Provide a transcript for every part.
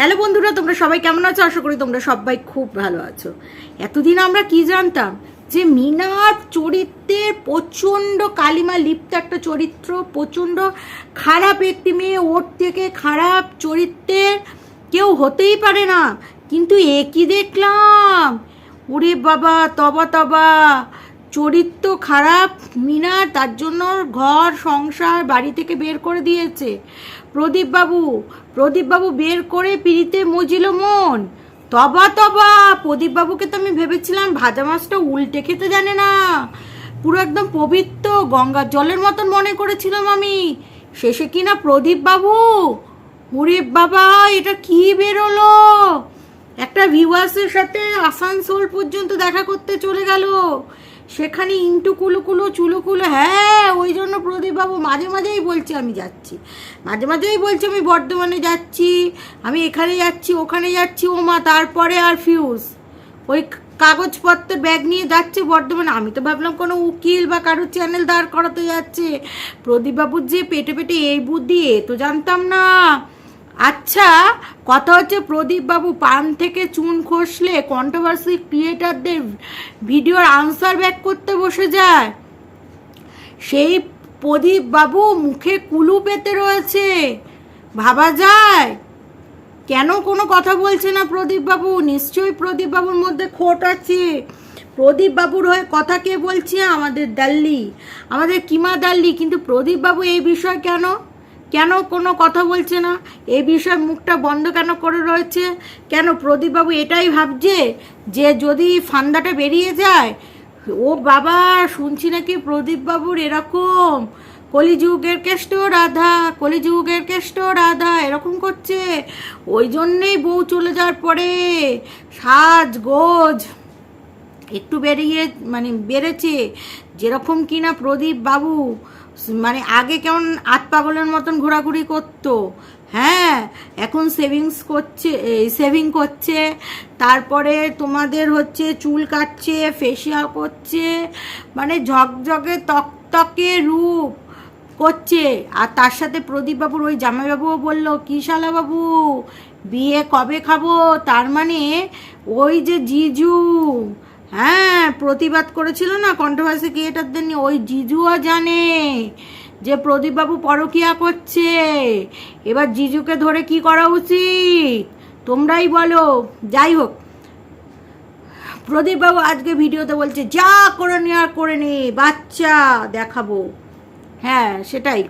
Hello বন্ধুরা, তোমরা সবাই কেমন আছো? আশা করি তোমরা সবাই খুব ভালো আছো। এতদিন আমরা কি জানতাম যে মিনার চরিত্রের প্রচণ্ড কালিমা লিপ্ত একটা চরিত্র, প্রচণ্ড খারাপ একটি মেয়ে, ওর থেকে খারাপ চরিত্রের কেউ হতেই পারে না। কিন্তু একই দেখলাম? ওরে বাবা, তবা তবা। চরিত্র খারাপ মিনার তার জন্য ঘর, সংসার, বাড়ি থেকে বের করে দিয়েছে। প্রদীপবাবু প্রদীপবাবু বের করে পিড়িতে মজিল মন। তবা তবা, প্রদীপবাবুকে তো আমি ভেবেছিলাম ভাজা মাছটা উল্টে খেতে জানে না। পুরো একদম পবিত্র, গঙ্গার জলের মতন মনে করেছিলাম আমি। শেষে কিনা প্রদীপবাবু? ওরে বাবা, এটা কি বেরোলো? একটা ভিউয়ার্সের সাথে আসানসোল পর্যন্ত দেখা করতে চলে গেল। সেখানে ইন্টু কুলু কুলু চুলু কুলু হ্যাঁ ওই জন্য প্রদীপবাবু মাঝে মাঝেই বলছে, আমি যাচ্ছি। মাঝে মাঝেই বলছে, আমি বর্ধমানে যাচ্ছি, আমি এখানে যাচ্ছি, ওখানে যাচ্ছি, ও মা, তারপরে আর ফিউজ ওই কাগজপত্র, ব্যাগ নিয়ে যাচ্ছে বর্ধমানে। আমি তো ভাবলাম কোনো উকিল বা কারোর চ্যানেল দাঁড় করাতে যাচ্ছে। প্রদীপবাবুর যে পেটে পেটে এই বুদ্ধি, এ তো জানতাম না। আচ্ছা কথা হচ্ছে প্রদীপবাবু পান থেকে চুন খসলে কন্ট্রোভার্সি ক্রিয়েটারদের ভিডিওর আনসার ব্যাক করতে বসে যায়। সেই প্রদীপবাবু মুখে কুলু পেতে রয়েছে। ভাবা যায়? কেন কোনো কথা বলছে না প্রদীপবাবু? নিশ্চয়ই প্রদীপবাবুর মধ্যে খোট আছে। প্রদীপবাবুর হয়ে কথা কে বলছে আমাদের দাল্লি আমাদের কিমা দাল্লি কিন্তু প্রদীপবাবু এই বিষয় কেন? কেন কোনো কথা বলছে না? এ বিষয়ে মুখটা বন্ধ কেন করে রয়েছে? কেন প্রদীপবাবু এটাই ভাবছে যে যদি ফান্দাটা বেরিয়ে যায়, ও বাবা, শুনছি নাকি প্রদীপবাবুর এরকম কলিযুগের কেষ্ট রাধা, কলিযুগের কেষ্ট রাধা এরকম করছে। ওই জন্যেই বউ চলে যাওয়ার পরে সাজ গোজ একটু বেরিয়ে মানে বেড়েছে। যেরকম কিনা প্রদীপ বাবু মানে আগে কেমন আত পাগলের মতন ঘোরাঘুরি করতো। হ্যাঁ এখন সেভিংস করছে সেভিং করছে, তারপরে তোমাদের হচ্ছে চুল কাটছে ফেসিয়াল করছে মানে ঝকঝকে, তকতকে রূপ করছে। আর তার সাথে প্রদীপবাবুর ওই জামাইবাবুও বলল, কি শালা বাবু, বিয়ে কবে খাব? তার মানে ওই যে জিজু হ্যাঁ প্রতিবাদ করেছিল না কন্ট্রোভার্সি ক্রিয়েটারদের নিয়ে। ওই জিজুও জানে যে প্রদীপবাবু পরকিয়া করছে। এবার জিজুকে ধরে কি করা উচিত? তোমরাই বলো। যাই হোক, প্রদীপবাবু আজকে ভিডিওতে বলছে, যা করে নি আর করে নি, বাচ্চা দেখাবো। হ্যাঁ সেটাই।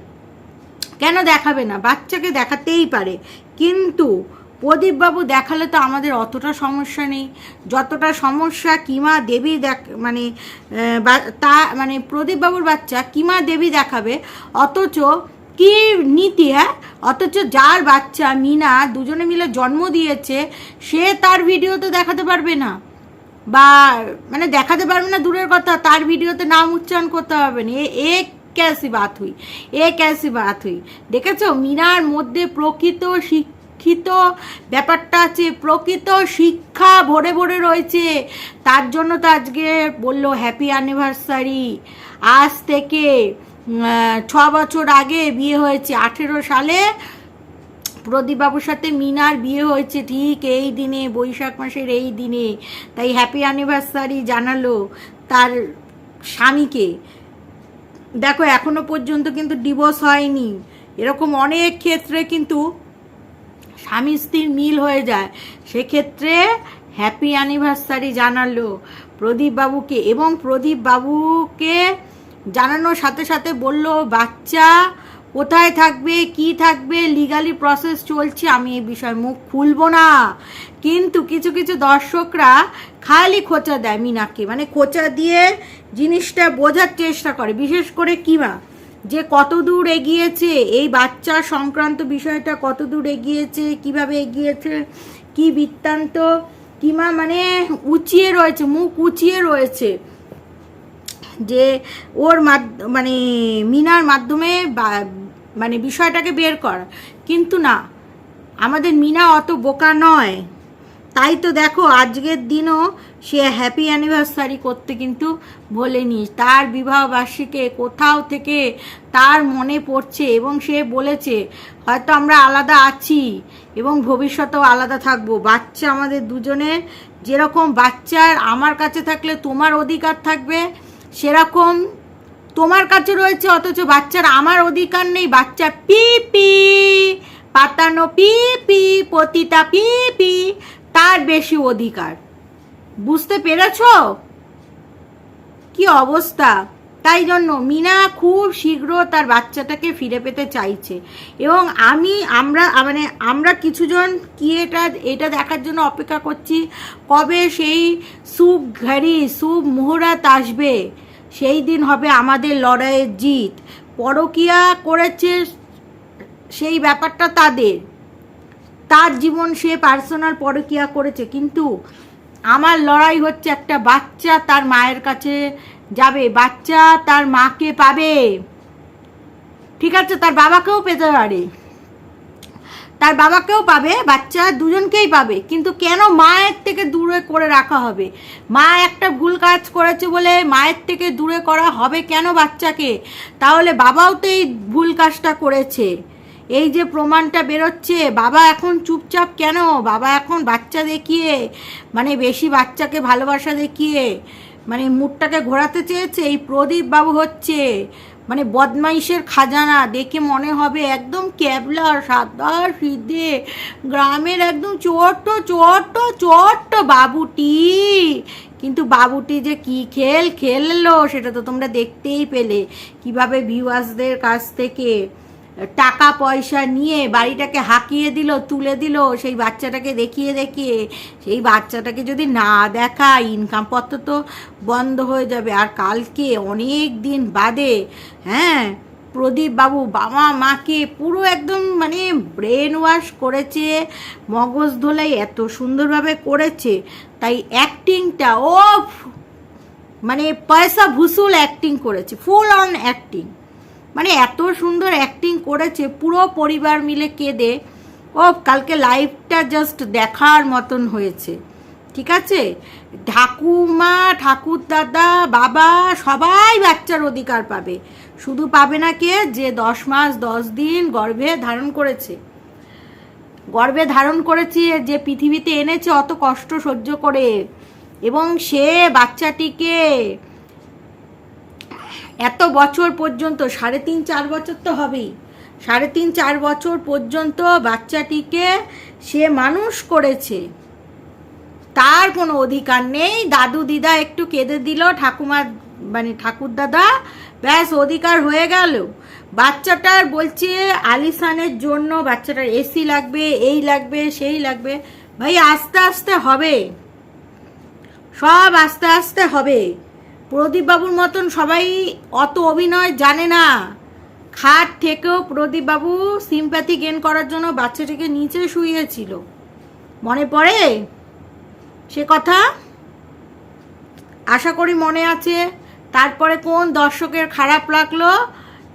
কেন দেখাবে না? বাচ্চাকে দেখাতেই পারে। কিন্তু প্রদীপবাবু দেখালে তো আমাদের অতটা সমস্যা নেই। যতটা সমস্যা কিমা দেবী দেখ মানে তা মানে প্রদীপবাবুর বাচ্চা কিমা দেবী দেখাবে, অথচ কি নীতি হ্যাঁ? অথচ যার বাচ্চা মিনা দুজনে মিলে জন্ম দিয়েছে, সে তার ভিডিও তো দেখাতে পারবে না। বা মানে দেখাতে পারবে না দূরের কথা, তার ভিডিওতে নাম উচ্চারণ করতে হবে না। এ- ক্যাসি বাত হুই এ ক্যাসি বাত হুই দেখেছ? মিনার মধ্যে প্রকৃত শিক্ষিত ব্যাপারটা আছে প্রকৃত শিক্ষা ভরে ভরে রয়েছে। তার জন্য তো আজকে বলল হ্যাপি অ্যানিভার্সারি আজ থেকে ছ বছর আগে বিয়ে হয়েছে, আঠেরো সালে। প্রদীপবাবুর সাথে মিনার বিয়ে হয়েছে ঠিক এই দিনে, বৈশাখ মাসের এই দিনে। তাই হ্যাপি অ্যানিভার্সারি জানালো তার স্বামীকে। দেখো, এখনও পর্যন্ত কিন্তু ডিভোর্স হয়নি। এরকম অনেক ক্ষেত্রে কিন্তু স্বামী স্ত্রীর মিল হয়ে যায়। সেক্ষেত্রে হ্যাপি অ্যানিভার্সারি জানালো। প্রদীপ বাবুকে এবং প্রদীপ বাবুকে জানানোর সাথে সাথে বলল, বাচ্চা, কোথায় থাকবে? কি থাকবে? লিগালি প্রসেস চলছে। আমি এই বিষয়ে মুখ খুলবো না। কিন্তু কিছু কিছু দর্শকরা খালি খোঁচা দেয় মিনাকে মানে খোঁচা দিয়ে জিনিসটা বোঝার চেষ্টা করে। বিশেষ করে কিমা। যে কত দূর এগিয়েছে, এই বাচ্চা সংক্রান্ত বিষয়টা কত দূর এগিয়েছে, কীভাবে এগিয়েছে, কি বৃত্তান্ত কিমা মানে উঁচিয়ে রয়েছে, মুখ উঁচিয়ে রয়েছে। যে ওর মানে মিনার মাধ্যমে মানে বিষয়টাকে বের কর। কিন্তু না, আমাদের মিনা অত বোকা নয়। তাই তো দেখো, আজকের দিনও সে হ্যাপি অ্যানিভার্সারি করতে কিন্তু বলেনি। তার বিবাহ বার্ষিকে কোথাও থেকে তার মনে পড়ছে এবং সে বলেছে, হয়তো আমরা আলাদা আছি এবং ভবিষ্যতেও আলাদা থাকব। বাচ্চা আমাদের দুজনের, যেরকম বাচ্চার আমার কাছে থাকলে তোমার অধিকার থাকবে, সেরকম তোমার কাছে রয়েছে, অথচ বাচ্চার আমার অধিকার নেই। বাচ্চা পি পি, পাতানো পি পি, পতিতা পি পি তার বেশি অধিকার। বুঝতে পেরেছ? কি অবস্থা? তাই জন্য মিনা খুব শীঘ্র তার বাচ্চাটাকে ফিরে পেতে চাইছে। এবং আমি, আমরা মানে আমরা কিছুজন কি এটা এটা দেখার জন্য অপেক্ষা করছি, কবে সেই শুভ ঘড়ি শুভ মুহূর্ত আসবে? সেই দিন হবে আমাদের লড়াইয়ের জিত। পরকিয়া করেছে সেই ব্যাপারটা তাদের। তার জীবন সে পার্সোনাল পরকিয়া করেছে, কিন্তু আমার লড়াই হচ্ছে একটা বাচ্চা তার মায়ের কাছে যাবে, বাচ্চা তার মাকে পাবে। ঠিক আছে, তার বাবাকেও পেতে পারে। তার বাবাকেও পাবে, বাচ্চা দুজনকেই পাবে, কিন্তু কেন মায়ের থেকে দূরে করে রাখা হবে? মা একটা ভুল কাজ করেছে বলে মায়ের থেকে দূরে করা হবে কেন বাচ্চাকে? তাহলে বাবাও তো এই ভুল কাজটা করেছে। এই যে প্রমাণটা বেরোচ্ছে, বাবা এখন চুপচাপ কেন? বাবা এখন বাচ্চা দেখিয়ে মানে বেশি বাচ্চাকে ভালোবাসা দেখিয়ে মানে মুডটাকে ঘোরাতে চেয়েছে, এই প্রদীপ বাবু হচ্ছে। মানে বদমাইশের খাজানা, দেখে মনে হবে একদম ক্যাবলা, সাদা সিদ্ধে গ্রামের একদম ছোট্ট চোট্ট চোট্ট বাবুটি। কিন্তু বাবুটি যে কি খেল খেললো, সেটা তো তোমরা দেখতেই পেলে। কীভাবে ভিউয়ার্সদের কাছ থেকে টাকা পয়সা নিয়ে বাড়িটাকে হাঁকিয়ে দিল, তুলে দিল, সেই বাচ্চাটাকে দেখিয়ে দেখিয়ে, সেই বাচ্চাটাকে যদি না দেখা ইনকাম পত্র তো বন্ধ হয়ে যাবে। আর কালকে অনেক দিন বাদে হ্যাঁ প্রদীপ বাবু বাবা মাকে পুরো একদম মানে ব্রেন ওয়াশ করেছে, মগজ ধোলাই এত সুন্দরভাবে করেছে, তাই অ্যাক্টিংটা ও মানে পয়সা ভুসুল অ্যাক্টিং করেছে ফুল অন অ্যাক্টিং মানে এত সুন্দর অ্যাক্টিং করেছে, পুরো পরিবার মিলে কেঁদে, ও কালকে লাইভটা জাস্ট দেখার মতন হয়েছে। ঠিক আছে? ঠাকুমা ঠাকুর দাদা বাবা, সবাই বাচ্চার অধিকার পাবে। শুধু পাবে না কে? যে দশ মাস, দশ দিন গর্ভে ধারণ করেছে। গর্ভে ধারণ করেছে, যে পৃথিবীতে এনেছে, অত কষ্ট সহ্য করে। এবং সে বাচ্চাটিকে এত বছর পর্যন্ত, সাড়ে তিন, চার বছর তো হবেই। সাড়ে তিন, চার বছর পর্যন্ত বাচ্চাটিকে সে মানুষ করেছে। তার কোনো অধিকার নেই। দাদু, দিদা একটু কেঁদে দিল, ঠাকুমা মানে ঠাকুর দাদা, ব্যাস অধিকার হয়ে গেল। বাচ্চাটার বলছে আলিসানের জন্য বাচ্চাটার এসি লাগবে, এই লাগবে, সেই লাগবে। ভাই, আস্তে আস্তে হবে। সব আস্তে আস্তে হবে। প্রদীপবাবুর মতন সবাই অত অভিনয় জানে না। খাট থেকেও প্রদীপবাবু সিম্প্যাথি গেন করার জন্য বাচ্চাটিকে নিচে শুইয়েছিল। মনে পড়ে? সে কথা? আশা করি মনে আছে। তারপরে কোন দর্শকের খারাপ লাগল?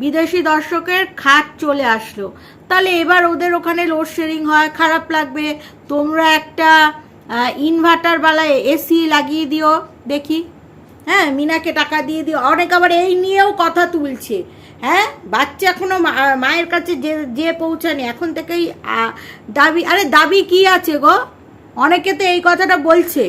বিদেশি দর্শকের খাট চলে আসলো। তাহলে এবার ওদের ওখানে লোডশেডিং হয়, খারাপ লাগবে। তোমরা একটা ইনভার্টার বালায় এসি লাগিয়ে দিও, দেখি। হ্যাঁ মিনাকে টাকা দিয়ে দিও। অনেক আবার এই নিয়েও কথা তুলছে। হ্যাঁ বাচ্চা এখনও মায়ের কাছে যে যে পৌঁছানি এখন থেকেই দাবি, আরে দাবি কি আছে গো? অনেকে তো এই কথাটা বলছে,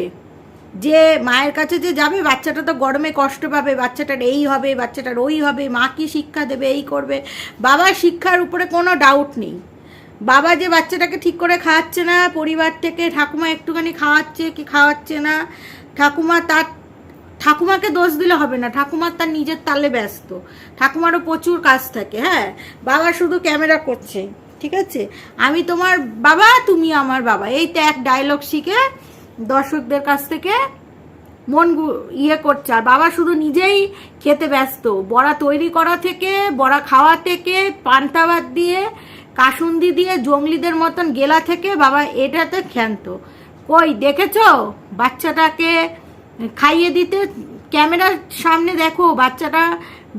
যে মায়ের কাছে যে যাবে, বাচ্চাটা তো গরমে কষ্ট পাবে, বাচ্চাটার এই হবে, বাচ্চাটার ওই হবে, মা কি শিক্ষা দেবে, এই করবে। বাবার শিক্ষার উপরে কোনো ডাউট নেই। বাবা যে বাচ্চাটাকে ঠিক করে খাওয়াচ্ছে না, পরিবার থেকে ঠাকুমা একটুখানি খাওয়াচ্ছে, কি খাওয়াচ্ছে না, ঠাকুমা তার ঠাকুমাকে দোষ দিলে হবে না। ঠাকুমার তার নিজের তালে ব্যস্ত। ঠাকুমারও প্রচুর কাজ থাকে হ্যাঁ? বাবা শুধু ক্যামেরা করছে, ঠিক আছে? আমি তোমার বাবা, তুমি আমার বাবা। এই তো এক ডায়লগ শিখে দর্শকদের কাছ থেকে মন ইয়ে করছে। আর বাবা শুধু নিজেই খেতে ব্যস্ত। বড়া তৈরি করা থেকে, বড়া খাওয়া থেকে পান্তাবাদ দিয়ে, কাসুন্দি দিয়ে, জঙ্গলিদের মতন গেলা থেকে বাবা এটাতে ক্ষান্ত। কই, দেখেছ? বাচ্চাটাকে খাইয়ে দিতে, ক্যামেরার সামনে দেখো, বাচ্চাটা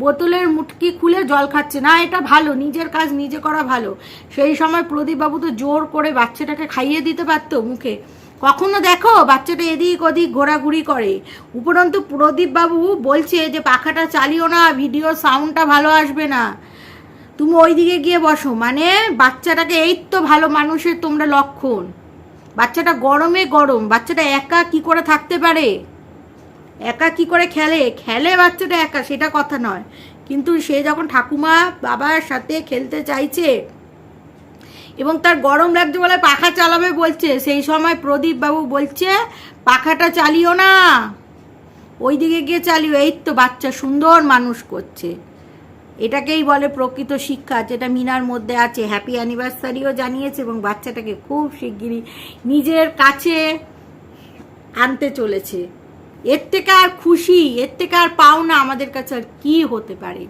বোতলের মুটকি খুলে জল খাচ্ছে। না, এটা ভালো, নিজের কাজ, নিজে করা ভালো। সেই সময় প্রদীপবাবু তো জোর করে বাচ্চাটাকে খাইয়ে দিতে পারতো মুখে। কখনো দেখো, বাচ্চাটা এদিক ওদিক ঘোরাঘুরি করে। উপরন্তু প্রদীপ বাবু বলছে যে, পাখাটা চালিও না, ভিডিও সাউন্ডটা ভালো আসবে না। তুমি ওইদিকে গিয়ে বসো। মানে বাচ্চাটাকে, এই তো ভালো মানুষের তোমরা লক্ষণ। বাচ্চাটা গরমে গরম, বাচ্চাটা একা কি করে থাকতে পারে? একা কি করে খেলে? খেলে বাচ্চাটা একা, সেটা কথা নয়। কিন্তু সে যখন ঠাকুমা বাবার সাথে খেলতে চাইছে এবং তার গরম লাগছে বলে পাখা চালাবে বলছে, সেই সময় প্রদীপ বাবু বলছে, পাখাটা চালিও না। ওই দিকে গিয়ে চালিও। এই তো বাচ্চা সুন্দর মানুষ করছে। এটাকেই বলে প্রকৃত শিক্ষা, যেটা মিনার মধ্যে আছে। হ্যাপি অ্যানিভার্সারিও জানিয়েছে এবং বাচ্চাটাকে খুব শিগগিরই নিজের কাছে আনতে চলেছে। এর থেকে আর খুশি এর থেকে আর পাওনা আমাদের কাছে আর কী হতে পারে?